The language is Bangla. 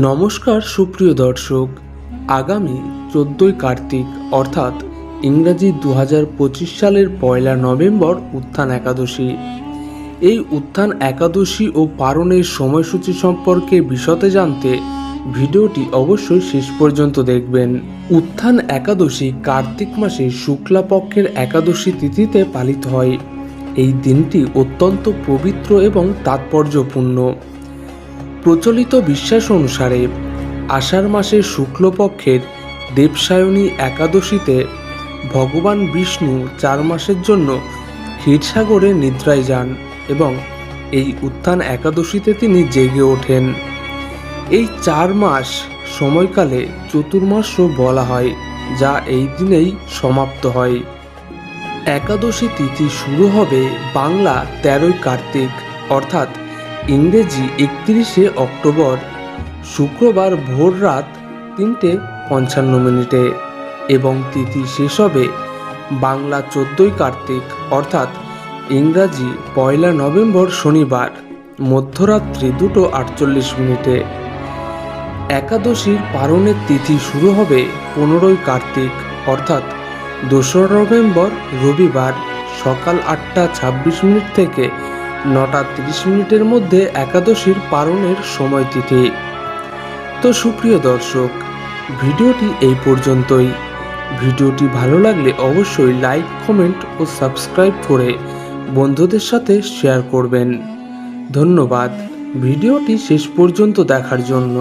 নমস্কার, সুপ্রিয় দর্শক। আগামী চোদ্দই কার্তিক, অর্থাৎ ইংরাজি দু হাজার পঁচিশ সালের পয়লা নভেম্বর উত্থান একাদশী। এই উত্থান একাদশী ও পারণের সময়সূচি সম্পর্কে বিশদে জানতে ভিডিওটি অবশ্যই শেষ পর্যন্ত দেখবেন। উত্থান একাদশী কার্তিক মাসে শুক্লাপক্ষের একাদশী তিথিতে পালিত হয়। এই দিনটি অত্যন্ত পবিত্র এবং তাৎপর্যপূর্ণ। প্রচলিত বিশ্বাস অনুসারে, আষাঢ় মাসের শুক্লপক্ষের দেবসায়নী একাদশীতে ভগবান বিষ্ণু চার মাসের জন্য ক্ষীরসাগরে নিদ্রায় যান এবং এই উত্থান একাদশীতে তিনি জেগে ওঠেন। এই চার মাস সময়কালে চতুর্মাসও বলা হয়, যা এই দিনেই সমাপ্ত হয়। একাদশী তিথি শুরু হবে বাংলা তেরোই কার্তিক, অর্থাৎ ইংরেজি একত্রিশে অক্টোবর শুক্রবার ভোর রাত তিনটে পঞ্চান্ন মিনিটে এবং তিথি শেষ হবে বাংলা চোদ্দোই কার্তিক, অর্থাৎ ইংরাজি পয়লা নভেম্বর শনিবার, মধ্যরাত্রি দুটো আটচল্লিশ মিনিটে। একাদশীর পারণের তিথি শুরু হবে পনেরোই কার্তিক, অর্থাৎ দোসরা নভেম্বর রবিবার সকাল আটটা ছাব্বিশ মিনিট থেকে নটা তিরিশ মিনিটের মধ্যে একাদশীর পারণের সময় তিথি তো সুপ্রিয় দর্শক, ভিডিওটি এই পর্যন্তই। ভিডিওটি ভালো লাগলে অবশ্যই লাইক, কমেন্ট ও সাবস্ক্রাইব করে বন্ধুদের সাথে শেয়ার করবেন। ধন্যবাদ। ভিডিওটি শেষ পর্যন্ত দেখার জন্য।